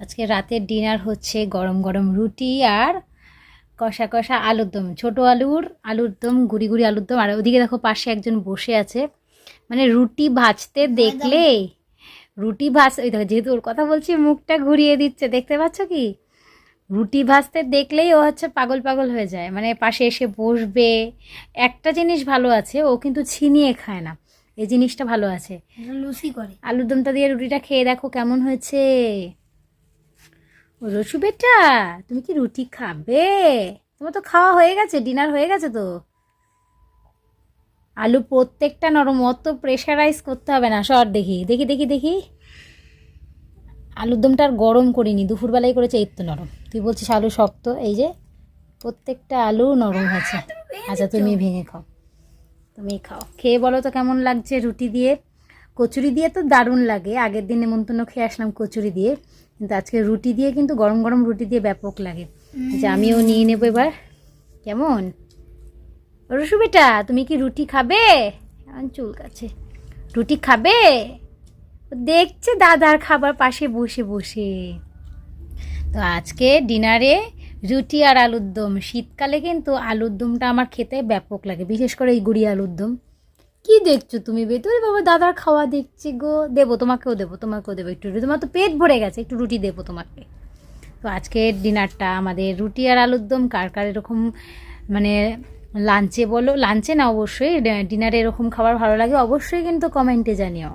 আজকে রাতের ডিনার হচ্ছে গরম গরম রুটি আর কষা কষা আলুর দম। ছোটো আলুর আলুর দম গুড়ি গুড়ি আলুর দম। আর ওদিকে দেখো পাশে একজন বসে আছে। মানে রুটি ভাজতে দেখলে রুটি ভাজ ওই দেখো যেহেতু ওর কথা বলছি মুখটা ঘুরিয়ে দিচ্ছে। দেখতে পাচ্ছ কি? রুটি ভাজতে দেখলেই ও হচ্ছে পাগল পাগল হয়ে যায়। মানে পাশে এসে বসবে। একটা জিনিস ভালো আছে ও কিন্তু ছিনিয়ে খায় না। এই জিনিসটা ভালো আছে। লুসি করে। আলুর দমটা দিয়ে রুটিটা খেয়ে দেখো কেমন হয়েছে। রসু বেটা তুমি কি রুটি খাবে? তোমার তো খাওয়া হয়ে গেছে ডিনার হয়ে গেছে তো। আলু প্রত্যেকটা নরম অত প্রেশারাইজ করতে হবে না সর দেখি দেখি দেখি দেখি। আলুর দমটা আর গরম করিনি দুপুরবেলায় করেছে এই তো নরম। তুই বলছিস আলু শক্ত এই যে প্রত্যেকটা আলু নরম হয়েছে। আচ্ছা তুমি ভেঙে খাও। তুমি খাও। খেয়ে বলো তো কেমন লাগছে রুটি দিয়ে? কচুরি দিয়ে তো দারুণ লাগে। আগের দিন নেমন্তন্ন খেয়ে আসলাম কচুরি দিয়ে। কিন্তু আজকে রুটি দিয়ে কিন্তু গরম গরম রুটি দিয়ে ব্যাপক লাগে। যে আমিও নিয়ে নেব এবার। কেমন? রসু বেটা তুমি কি রুটি খাবে? এমন চুল কাছে। রুটি খাবে? দেখছে দাদার খাবার পাশে বসে বসে। তো আজকে ডিনারে রুটি আর আলুর দম। শীতকালে কিন্তু আলুর দমটা আমার খেতে ব্যাপক লাগে, বিশেষ করে এই গুড়ি আলুর দম। কি দেখছ তুমি বেতরে বাবা দাদার খাওয়া দেখছি গো। দেবো, তোমাকেও দেবো তোমাকেও দেবো একটু রুটি। তোমার তো পেট ভরে গেছে, একটু রুটি দেবো তোমাকে। তো আজকের ডিনারটা আমাদের রুটি আর আলুর দম। কার কার এরকম মানে লাঞ্চে বলো? লাঞ্চে না, অবশ্যই ডিনারে এরকম খাবার ভালো লাগে, অবশ্যই কিন্তু কমেন্টে জানিও।